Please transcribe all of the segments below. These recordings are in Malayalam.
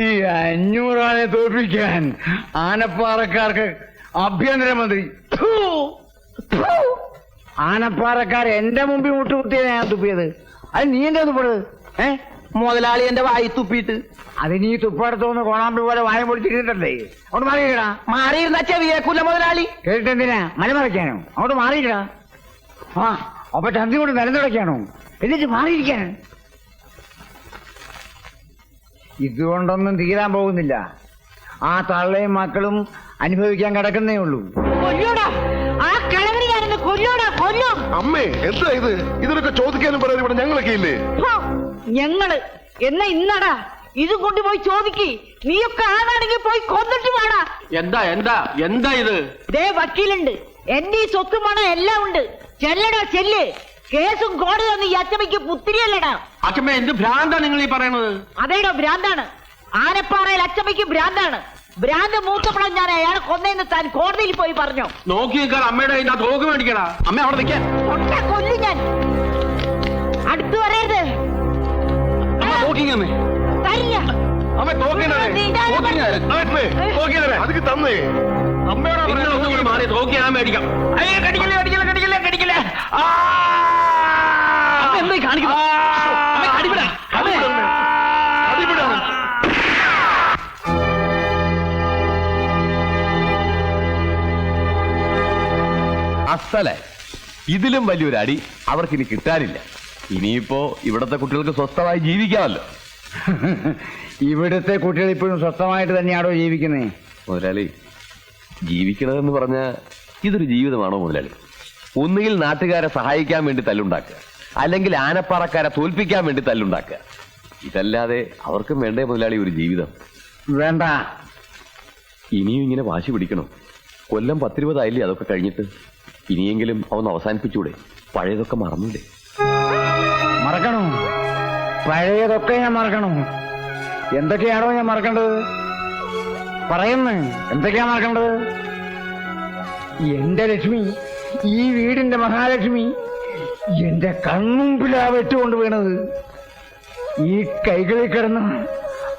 ഈ അഞ്ഞൂറാനെ തോൽപ്പിക്കാൻ ആനപ്പാറക്കാർക്ക് ആഭ്യന്തരമന്ത്രി. ആനപ്പാറക്കാർ എന്റെ മുമ്പിൽ മുട്ടുകുത്തിയാണ് ഞാൻ തുപ്പിയത്. അത് നീ എന്റെ തുപ്പത് ഏ? മുതലാളി എന്റെ വായി തുപ്പിയിട്ട്. അത് നീ തുപ്പടത്തോന്ന് കോണാമ്പി പോലെ വായ പൊടിച്ചിട്ടുണ്ടല്ലേ അങ്ങോട്ട് മാറിയിടാ മാറിയിരുന്ന ചെവിയേക്കൂല മുതലാളി. കേട്ടിട്ടെന്തിനാ? മലമറയ്ക്കാനോ അങ്ങോട്ട് മാറിയിടാ ആ അപ്പൊ ചന്തി കൊണ്ട് നിലനിടക്കാണോ എന്നിട്ട് മാറിയിരിക്കാൻ. ഇതുകൊണ്ടൊന്നും തീരാൻ പോകുന്നില്ല. ആ തള്ളയും മക്കളും അനുഭവിക്കാൻ കിടക്കുന്നേ ഉള്ളൂ. കൊല്ലൂടാ. ആ കിഴവന് ഞാനിന്ന് കൊല്ലൂടാ. കൊല്ലും. അമ്മേ എന്താ ഇത്? ഇതിനൊക്കെ ചോദിക്കാനും പറയാനും ഇവിടെ ഞങ്ങളൊക്കെ ഇല്ലേ? ഹോ, ഞങ്ങൾ. എന്നാ ഇന്നടാ? ഇത് കൊണ്ടുപോയി ചോദിക്ക്. നീയൊക്കെ ആളാണെങ്കിൽ പോയി കൊന്നിട്ട് വേടാ. എന്താ എന്താ എന്താ ഇത്? ദേ വക്കീലുണ്ട്. എന്റെ ഈ സ്വത്തുമാണ് എല്ലാം ഉണ്ട്. ചെല്ലടാ ചെല്ല്. കേസും കോടതിയൊന്നും ഈ അച്ചമ്മയ്ക്ക് പുത്തിരിയല്ലടാ. അച്ഛമ്മ എന്ത് ഭ്രാന്താ നിങ്ങൾ ഈ പറയണത്? അതേടോ ഭ്രാന്താണ്. ആനപ്പാറയിൽ അച്ചമ്മയ്ക്ക് ഭ്രാന്താണ്. ഭ്രാന്ത് മൂത്തപ്പണം ഞാൻ അയാളെ കൊന്നേന്ന് താൻ കോടതിയിൽ പോയി പറഞ്ഞു. നോക്കി നിൽക്കാൻ അമ്മയുടെ കയ്യിൽ ആ തോക്ക് മേടിക്കടാ. അമ്മ അവിടെ നിൽക്കാൻ കൊണ്ട കൊല്ലു ഞാൻ. അടുത്തു പറയരുത്. അമ്മ നോക്കിങ്ങമ്മേ തരില്ല അമ്മ തോക്കിനേ അതിക്ക് തന്നേ. അമ്മയോടാ നിങ്ങൾ മാറി തോക്കി ഞാൻ മേടിക്കാം. അയ്യോ കടിക്കല്ലേ? അസലെ ഇതിലും വലിയൊരു അടി അവർക്ക് ഇനി കിട്ടാനില്ല. ഇനിയിപ്പോ ഇവിടത്തെ കുട്ടികൾക്ക് സ്വസ്ഥമായി ജീവിക്കാമല്ലോ. ഇവിടുത്തെ കുട്ടികൾ ഇപ്പോഴും സ്വസ്ഥമായിട്ട് തന്നെയാണോ ജീവിക്കുന്നത് മുതലാളി ജീവിക്കണമെന്ന് പറഞ്ഞ ഇതൊരു ജീവിതമാണോ മുതലാളി? ഒന്നുകിൽ നാട്ടുകാരെ സഹായിക്കാൻ വേണ്ടി തല്ലുണ്ടാക്കുക. അല്ലെങ്കിൽ ആനപ്പാറക്കാരെ തോൽപ്പിക്കാൻ വേണ്ടി തല്ലുണ്ടാക്കുക. ഇതല്ലാതെ അവർക്കും വേണ്ടേ മുതലാളി ഒരു ജീവിതം. വേണ്ട. ഇനിയും ഇങ്ങനെ വാശി പിടിക്കണം. കൊല്ലം പത്തിരുപതായില്ലേ അതൊക്കെ കഴിഞ്ഞിട്ട്? ഇനിയെങ്കിലും അവൻ അവസാനിപ്പിച്ചൂടെ. പഴയതൊക്കെ മറന്നൂടെ. മറക്കണോ? പഴയതൊക്കെ ഞാൻ മറക്കണോ? എന്തൊക്കെയാണോ ഞാൻ മറക്കേണ്ടത്? പറയുന്നു എന്തൊക്കെയാ മറക്കേണ്ടത്? എന്റെ ലക്ഷ്മി ഈ വീടിന്റെ മഹാലക്ഷ്മി എന്റെ കൺമുമ്പിലാ വെട്ടുകൊണ്ട് വീണത്. ഈ കൈകളിൽ കിടന്ന്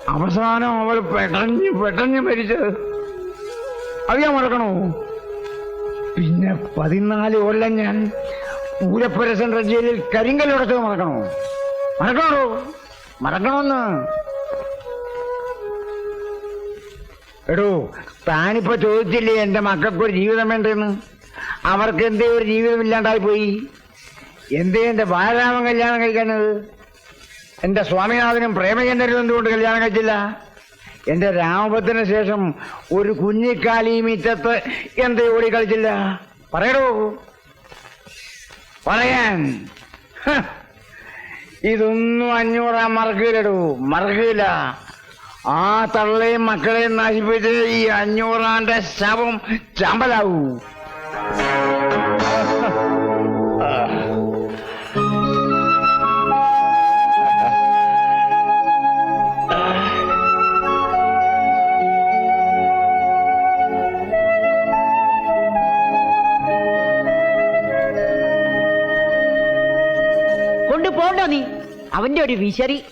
അവസാനം അവൾ പെടഞ്ഞ് പെടഞ്ഞ് മരിച്ചത്. അത് ഞാൻ മറക്കണോ? പിന്നെ പതിനാല് കൊല്ലം ഞാൻ പൂരപ്പുര സെൻട്രൽ ജയിലിൽ കരിങ്കല്ലുടച്ചത് മറക്കണോ? മറക്കണോ? മറക്കണമെന്ന് എടോ താനിപ്പോ ചോദിച്ചില്ലേ എന്റെ മക്കൾക്കൊരു ജീവിതം വേണ്ടെന്ന്? അവർക്ക് എന്തേ ഒരു ജീവിതം ഇല്ലാണ്ടായി പോയി? എന്തേ എന്റെ ബാലരാമൻ കല്യാണം കഴിക്കാനത് എന്റെ സ്വാമിനാഥനും പ്രേമചന്ദ്രനും എന്തുകൊണ്ട് കല്യാണം കഴിച്ചില്ല? എന്റെ രാമഭദ്രന് ശേഷം ഒരു കുഞ്ഞിക്കാലി മിറ്റത്ത് എന്തേ ഓടി കളിച്ചില്ല? പറയടോ. പറയാൻ. ഇതൊന്നും അഞ്ഞൂറാം മറക്കില്ലടോ. മറക്കില്ല. ആ തള്ളയും മക്കളെയും നശിപ്പിച്ച് ഈ അഞ്ഞൂറാന്റെ ശവം ചമ്പലാവൂ. കൊണ്ടുപോണ്ടോ നീ? അവന്റെ ഒരു വിശറി.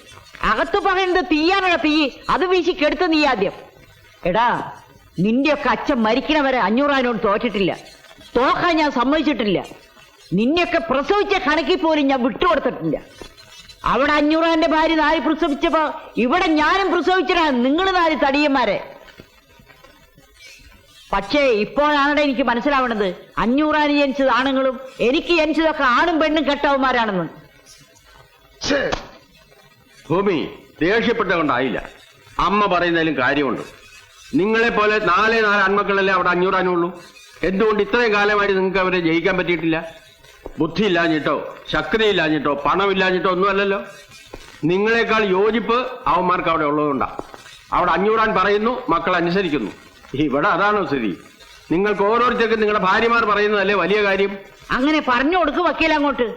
അകത്ത് പറയുന്നത് തീയാനുള്ള തീ. അത് വീശി കെടുത്ത നീ ആദ്യം. എടാ നിന്റെയൊക്കെ അച്ഛൻ മരിക്കണവരെ അഞ്ഞൂറാനോട് തോറ്റിട്ടില്ല. തോക്കാൻ ഞാൻ സമ്മതിച്ചിട്ടില്ല. നിന്നെയൊക്കെ പ്രസവിച്ച കണക്കിൽ പോലും ഞാൻ വിട്ടുകൊടുത്തിട്ടില്ല. അവിടെ അഞ്ഞൂറാന്റെ ഭാര്യ നാല് പ്രസവിച്ചപ്പോ ഇവിടെ ഞാനും പ്രസവിച്ചടാ നിങ്ങൾ നാല് തടിയന്മാരെ. പക്ഷേ ഇപ്പോഴാണ് എനിക്ക് മനസ്സിലാവണത്. അഞ്ഞൂറാന് ജനിച്ചത് ആണുങ്ങളും എനിക്ക് ജനിച്ചതൊക്കെ ആണും പെണ്ണും കെട്ടവന്മാരാണെന്ന്. ഭൂമി ദേഷ്യപ്പെട്ടുകൊണ്ടായില്ല അമ്മ പറയുന്നതിലും കാര്യമുണ്ട്. നിങ്ങളെ പോലെ നാലേ നാല് ആൺമക്കളല്ലേ അവിടെ അഞ്ഞൂറാനുള്ളൂ എന്തുകൊണ്ട് ഇത്രയും കാലമായിട്ട് നിങ്ങൾക്ക് അവരെ ജയിക്കാൻ പറ്റിയിട്ടില്ല? ബുദ്ധി ഇല്ലാഞ്ഞിട്ടോ ശക്തി ഇല്ലാഞ്ഞിട്ടോ പണമില്ലാഞ്ഞിട്ടോ ഒന്നുമല്ലല്ലോ. നിങ്ങളെക്കാൾ യോജിപ്പ് അവന്മാർക്ക് അവിടെ ഉള്ളതുകൊണ്ടാണ് അവിടെ അഞ്ഞൂറാൻ പറയുന്നു മക്കൾ അനുസരിക്കുന്നു. ഇവിടെ അതാണോ സ്ഥിതി. നിങ്ങൾക്ക് ഓരോരുത്തർക്കും നിങ്ങളുടെ ഭാര്യമാർ പറയുന്നതല്ലേ വലിയ കാര്യം? അങ്ങനെ പറഞ്ഞു കൊടുക്കും വക്കീൽ അങ്ങോട്ട്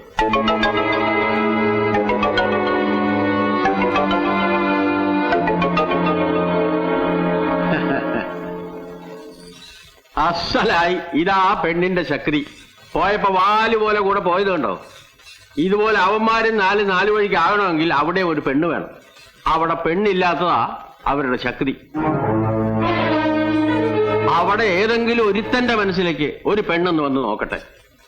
അസലായി ഇതാ പെണ്ണിന്റെ ശക്തി പോയപ്പോ വാൽ പോലെ കൂടെ പോയത് കണ്ടോ? ഇതുപോലെ അവന്മാരും നാല് നാല് വഴിക്ക് ആകണമെങ്കിൽ അവിടെ ഒരു പെണ്ണ് വേണം. അവിടെ പെണ്ണില്ലാത്തതാ അവരുടെ ശക്തി അവിടെ ഏതെങ്കിലും ഒരുത്തന്റെ മനസ്സിലേക്ക് ഒരു പെണ്ണെന്ന് വന്ന് നോക്കട്ടെ.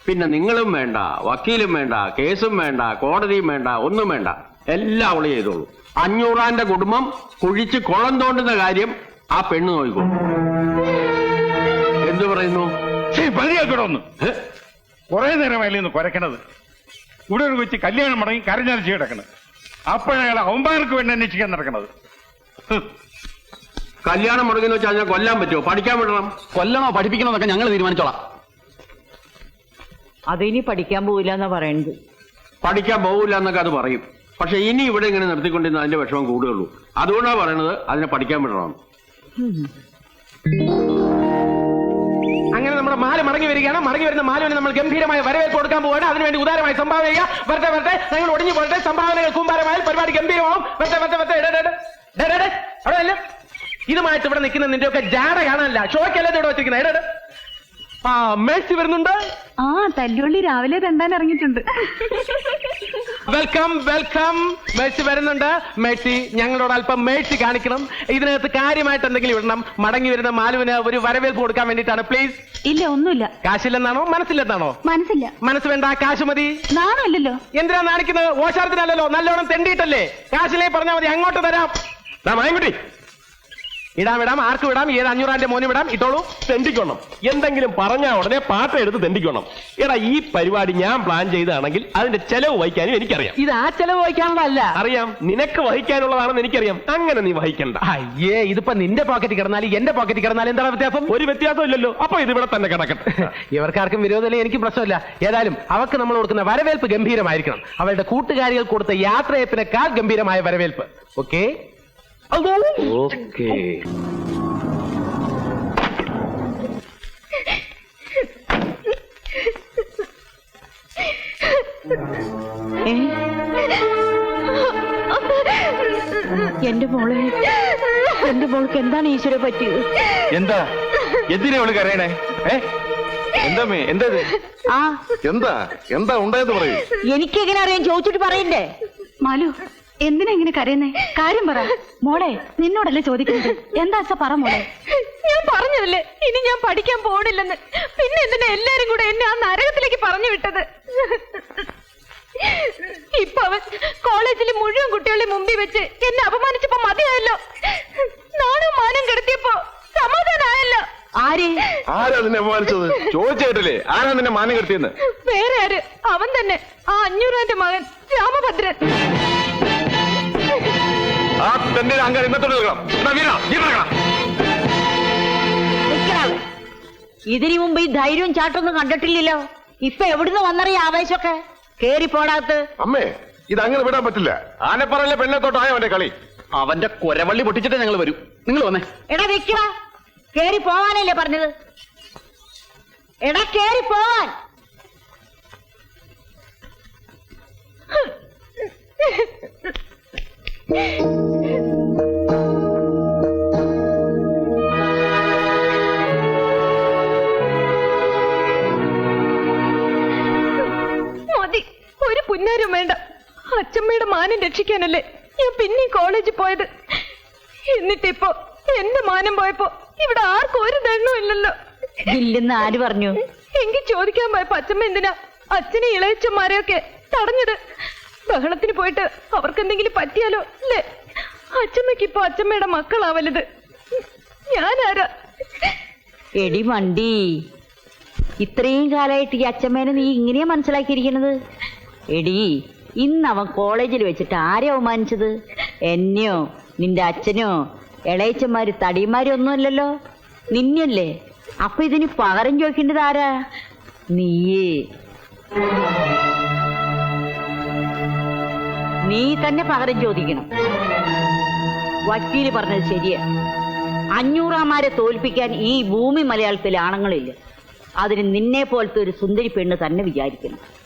പിന്നെ നിങ്ങളും വേണ്ട വക്കീലും വേണ്ട കേസും വേണ്ട കോടതിയും വേണ്ട ഒന്നും വേണ്ട. എല്ലാം അവൾ ചെയ്തോളൂ. അഞ്ഞൂറാന്റെ കുടുംബം കുഴിച്ച് കുളം തോണ്ടുന്ന കാര്യം ആ പെണ്ണ് നോക്കിക്കോളൂ. പറയുന്നു? കുറെ നേരമായില്ലേ ഒന്ന് കുരക്കണത് ഇവിടെ ഒരു കൊച്ചു കല്യാണം മുടങ്ങി കരഞ്ഞാലിച്ച് കിടക്കണത് അപ്പോഴെ അവന്മാർക്ക് വേണ്ടി അന്വേഷിക്കാൻ നടക്കണത്. കല്യാണം മുടങ്ങി വെച്ചാൽ ഞാൻ കൊല്ലാൻ പറ്റുമോ? പഠിക്കാൻ വിടണം. കൊല്ലണോ പഠിപ്പിക്കണമെന്നൊക്കെ ഞങ്ങൾ തീരുമാനിച്ചോളാം. അതിനി പഠിക്കാൻ പോവില്ല എന്നാ പറയുന്നത് പഠിക്കാൻ പോകില്ല എന്നൊക്കെ അത് പറയും. പക്ഷെ ഇനി ഇവിടെ ഇങ്ങനെ നിർത്തിക്കൊണ്ടിരുന്ന അതിന്റെ വിഷമം കൂടുകയുള്ളൂ. അതുകൊണ്ടാണ് പറയണത് അതിനെ പഠിക്കാൻ വിടണം. നമ്മുടെ മാല മടങ്ങി വരികയാണ്. മടങ്ങി വരുന്ന മാലുവിന് നമ്മൾ ഗംഭീരമായ വരവേൽപ്പ് കൊടുക്കാൻ പോവുകയാണ് അതിനുവേണ്ടി ഉദാരമായി സംഭാവന ചെയ്യുക. വരട്ടെ വരട്ടെ. ഞങ്ങൾ ഒടിഞ്ഞു പോകട്ടെ. സംഭാവനകൾ കൂമ്പാരമായാൽ പരിപാടി ഗംഭീരമാവും. വരട്ടെ വരട്ടെ വരട്ടെ. അവിടെ അല്ല? ഇതുമായിട്ട് ഇവിടെ നിൽക്കുന്ന നിന്റെ ഒക്കെ ജാട കാണാനല്ല. ഷോയ്ക്കല്ലേ ഇവിടെ വെച്ചിരിക്കുന്നത്? എടേ. ആ മേഴ്സി വരുന്നുണ്ട്. ആ തല്ലുള്ളി രാവിലെ തണ്ടാൻ ഇറങ്ങിയിട്ടുണ്ട്. വെൽക്കം വെൽക്കം മേഴ്സി വരുന്നുണ്ട്. മേഴ്സി ഞങ്ങളോട് അല്പം മേഴ്സി കാണിക്കണം. ഇതിനകത്ത് കാര്യമായിട്ട് എന്തെങ്കിലും ഇടണം. മടങ്ങി വരുന്ന മാലുവിന് ഒരു വരവേൽപ്പ് കൊടുക്കാൻ വേണ്ടിട്ടാണ് പ്ലീസ് ഇല്ല ഒന്നുമില്ല. കാശില്ലെന്നാണോ? മനസ്സില്ലെന്നാണോ? മനസ്സില്ല. മനസ്സ് വേണ്ട കാശ് മതി. നാണല്ലോ എന്തിനാ നാണിക്കുന്നത്? ഓശാരത്തിനല്ലല്ലോ. നല്ലോണം തെണ്ടിയിട്ടല്ലേ? കാശിലേ പറഞ്ഞാൽ മതി. അങ്ങോട്ട് തരാം മായൻകുട്ടി ഇടാം വിടാം ആർക്ക് വിടാം? ഏത് അഞ്ഞൂറാന്റെ മോന് വിടാം? ഇട്ടോളൂ തെണ്ടിക്കണം എന്തെങ്കിലും പറഞ്ഞ ഉടനെ പാട്ട എടുത്ത് തെണ്ടിക്കണം എടാ ഈ പരിപാടി ഞാൻ പ്ലാൻ ചെയ്താണെങ്കിൽ അതിന്റെ ചെലവ് വഹിക്കാനും എനിക്കറിയാം. ഇത് ആ ചെലവ് വഹിക്കാനുള്ളതല്ല. അറിയാം നിനക്ക് വഹിക്കാനുള്ളതാണെന്ന് എനിക്കറിയാം. അങ്ങനെ നീ വഹിക്കണ്ട. അയ്യേ ഇതിപ്പോ നിന്റെ പോക്കറ്റ് കിടന്നാൽ എന്റെ പോക്കറ്റ് കിടന്നാൽ എന്താണ് വ്യത്യാസം? ഒരു വ്യത്യാസം ഇല്ലല്ലോ അപ്പൊ ഇത് ഇവിടെ തന്നെ കിടക്കട്ടെ. ഇവർക്കാർക്കും വിരോധമില്ല എനിക്ക് പ്രശ്നമില്ല. ഏതായാലും അവർക്ക് നമ്മൾ കൊടുക്കുന്ന വരവേൽപ്പ് ഗംഭീരമായിരിക്കണം. അവരുടെ കൂട്ടുകാരികൾ കൊടുത്ത യാത്രയപ്പിനേക്കാൾ ഗംഭീരമായ വരവേൽപ്പ്. Okay okay? എന്റെ മോളെ എന്റെ മോൾക്ക് എന്താണ് ഈശ്വര പറ്റിയത്? എന്താ? എന്തിനാ അവൾ കരയണേ? ഏ? എന്താ എന്താ ഇത്? ആ. എന്താ? എന്താ ഉണ്ടായെന്ന് പറയൂ. എനിക്കെങ്ങനെ അറിയാൻ ചോദിച്ചിട്ട് പറയണ്ടേ? മാലു എന്തിനാ ഇങ്ങനെ കരയുന്നേ? കാര്യം പറ. മോളെ നിന്നോടല്ലേ ചോദിക്കുന്നത്? എന്താ അച്ഛ പറ മോളെ? ഞാൻ പറഞ്ഞതല്ലേ? ഇനി ഞാൻ പഠിക്കാൻ പോണില്ലെന്ന്. പിന്നെ എന്തിനാ എല്ലാരും കൂടെ എന്നെ ആ നരകത്തിലേക്ക് പറഞ്ഞു വിട്ടത്? ഇപ്പൊ അവൻ കോളേജിലെ മുഴുവൻ കുട്ടികളുടെ മുമ്പിൽ വെച്ച് എന്നെ അപമാനിച്ചപ്പോ മതിയായല്ലോ. നാണും മാനം കെടുത്തിയപ്പോ സമാധാനായല്ലോ. ആര്? ആരാ നിന്നെ അപമാനിച്ചത്? ചോദിച്ചേട്ടില്ലേ. ആരാ നിന്നെ മാനം കെടുത്തിയെന്ന്? വേറെ ആര്? അവൻ തന്നെ. ആ അഞ്ഞൂറാന്റെ മകൻ. രാമഭദ്രൻ ആ തന്നെ അങ്കാരം ഇന്നത്തോട് നിൽക്കണം എന്നാ വീണ ജീവനക്കണം നിക്കണാവ്. ഇതിനു മുമ്പ് ഈ ധൈര്യവും ചാട്ടൊന്നും കണ്ടിട്ടില്ലല്ലോ. ഇപ്പൊ എവിടുന്ന് വന്നറിയ ആവേശമൊക്കെ? കേറി പോടാത്ത് അമ്മേ ഇത് അങ്ങനെ വിടാൻ പറ്റില്ല. ആനപ്പറയിലെ പെണ്ണത്തോട്ടായ അവന്റെ കളി? അവന്റെ കൊരവള്ളി പൊട്ടിച്ചിട്ട് ഞങ്ങൾ വരും. നിങ്ങൾ വന്നേ. എടാ വെക്കടാ കേറി പോവാനല്ലേ പറഞ്ഞത്? എടാ കേറി പോവാൻ. മാനം ഞാൻ പിന്നെ കോളേജിൽ പോയത്. എന്നിട്ടിപ്പോ എന്റെ മാനം പോയപ്പോ ഇവിടെ ആർക്കും ഒരു ദണ്ണു ഇല്ലല്ലോ. ഇല്ലെന്ന് ആര് പറഞ്ഞു? എങ്കിൽ ചോദിക്കാൻ പോയപ്പോ അച്ഛമ്മ എന്തിനാ അച്ഛനെ ഇളയച്ചന്മാരെയൊക്കെ തടഞ്ഞത്? ബഹളത്തിന് പോയിട്ട് അവർക്ക് എന്തെങ്കിലും പറ്റിയാലോ അല്ലേ? അച്ഛമ്മക്ക് ഇപ്പൊ അച്ഛമ്മയുടെ മക്കളാവലത്. ഞാനാരാ? എടി വണ്ടി ഇത്രയും കാലമായിട്ട് ഈ അച്ഛമ്മേനെ നീ ഇങ്ങനെയാ മനസ്സിലാക്കിയിരിക്കണത് എടി ഇന്ന് അവൻ കോളേജിൽ വെച്ചിട്ട് ആരെ അവമാനിച്ചത്? എന്നെയോ നിന്റെ അച്ഛനോ ഇളയച്ചന്മാര് തടിമാരും ഒന്നുമല്ലല്ലോ നിന്നല്ലേ അപ്പൊ ഇതിന് പകരം ചോദിക്കേണ്ടത് ആരാ? നീയേ. നീ തന്നെ പകരം ചോദിക്കണം. വക്കീൽ പറഞ്ഞത് ശരിയാ. അഞ്ഞൂറാമാരെ തോൽപ്പിക്കാൻ ഈ ഭൂമി മലയാളത്തിൽ ആണുങ്ങളില്ല. അതിന് നിന്നെ പോലത്തെ ഒരു സുന്ദരി പെണ്ണ് തന്നെ വിചാരിക്കണം.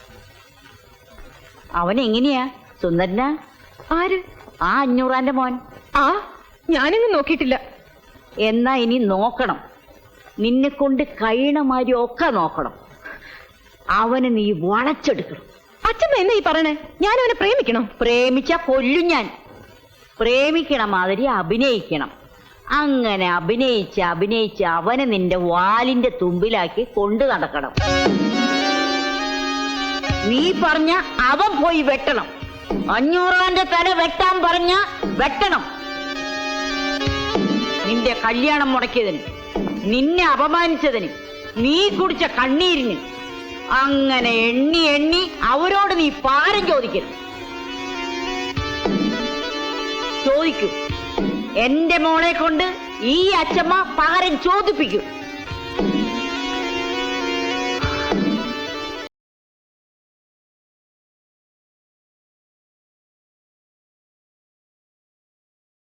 അവൻ എങ്ങനെയാ സുന്ദരനാ? ആര്? ആ അഞ്ഞൂറാന്റെ മോൻ. ആ ഞാനിങ്ങ് നോക്കിയിട്ടില്ല. എന്നാ ഇനി നോക്കണം. നിന്നെ കൊണ്ട് കഴിയണ മാതിരി ഒക്കെ നോക്കണം. അവന് നീ വളച്ചെടുക്കണം. അച്ഛമ്മ എന്നാ ഈ പറയണേ? ഞാൻ അവനെ പ്രേമിക്കണോ. പ്രേമിച്ച കൊല്ലും ഞാൻ. പ്രേമിക്കണ മാതിരി അഭിനയിക്കണം. അങ്ങനെ അഭിനയിച്ച് അഭിനയിച്ച് അവനെ നിന്റെ വാലിന്റെ തുമ്പിലാക്കി കൊണ്ടു നടക്കണം. നീ പറഞ്ഞ അവൻ പോയി വെട്ടണം. അഞ്ഞൂറാന്റെ തല വെട്ടാൻ പറഞ്ഞ വെട്ടണം. നിന്റെ കല്യാണം മുടക്കിയതിന് നിന്നെ അപമാനിച്ചതിന് നീ കുടിച്ച കണ്ണീരിന് അങ്ങനെ എണ്ണി എണ്ണി അവരോട് നീ പാരം ചോദിക്കരുത്. ചോദിക്കൂ എന്റെ മോളെ കൊണ്ട് ഈ അച്ഛമ്മ പകരം ചോദിപ്പിക്കും.